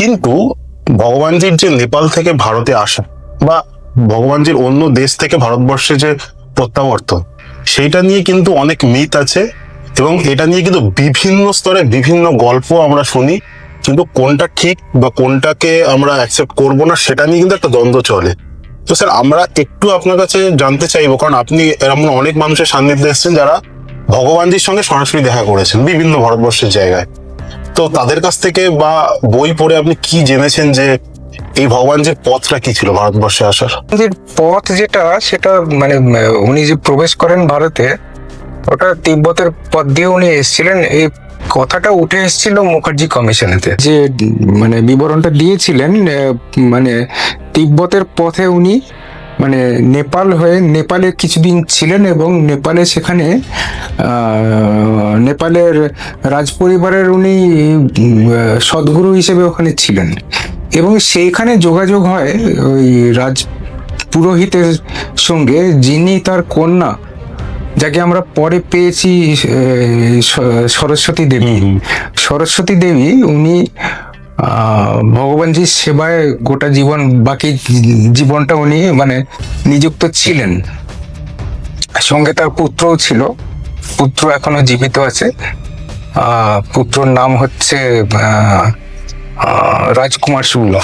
কিন্তু ভগবানজির যে নেপাল থেকে ভারতে আসা বা ভগবানজির অন্য দেশ থেকে ভারতবর্ষে যে প্রত্যাবর্তন, সেইটা নিয়ে কিন্তু অনেক মিথ আছে এবং এটা নিয়ে কিন্তু বিভিন্ন স্তরে বিভিন্ন গল্প আমরা শুনি। কিন্তু কোনটা ঠিক বা কোনটাকে আমরা অ্যাকসেপ্ট করব না, সেটা নিয়ে কিন্তু একটা দ্বন্দ্ব চলে। তো স্যার আমরা একটু আপনার কাছে জানতে চাইব, কারণ আপনি এরকম অনেক মানুষের সান্নিধ্যে এসেছেন যারা ভগবানজির সঙ্গে সরাসরি দেখা করেছেন বিভিন্ন ভারতবর্ষের জায়গায়। তো তাদের কাছ থেকে বা বই পড়ে আপনি কি জেনেছেন যে এই ভগবানজির পথটা কি ছিল ভারতবর্ষে আসার? পথ যেটা, সেটা মানে উনি যে প্রবেশ করেন ভারতে, ওটা তিব্বতের পথ দিয়ে উনি এসেছিলেন। এই কথাটা উঠে এসেছিল মুখার্জি কমিশনেতে যে মানে বিবরণটা দিয়েছিলেন মানে তিব্বতের পথে উনি মানে নেপাল হয়ে নেপালে কিছুদিন ছিলেন এবং নেপালে সেখানে নেপালের রাজপরিবারের উনি সদ্গুরু হিসেবে ওখানে ছিলেন। এবং সেইখানে যোগাযোগ হয় ওই রাজ পুরোহিতের সঙ্গে যিনি তার কন্যা যাকে আমরা পরে পেয়েছি সরস্বতী দেবী। সরস্বতী দেবী উনি ভগবানজির সেবায় গোটা জীবন বাকি জীবনটা উনি মানে নিযুক্ত ছিলেন। সঙ্গে তার পুত্রও ছিল। পুত্র এখনও জীবিত আছে। পুত্রর নাম হচ্ছে রাজকুমার শুক্ল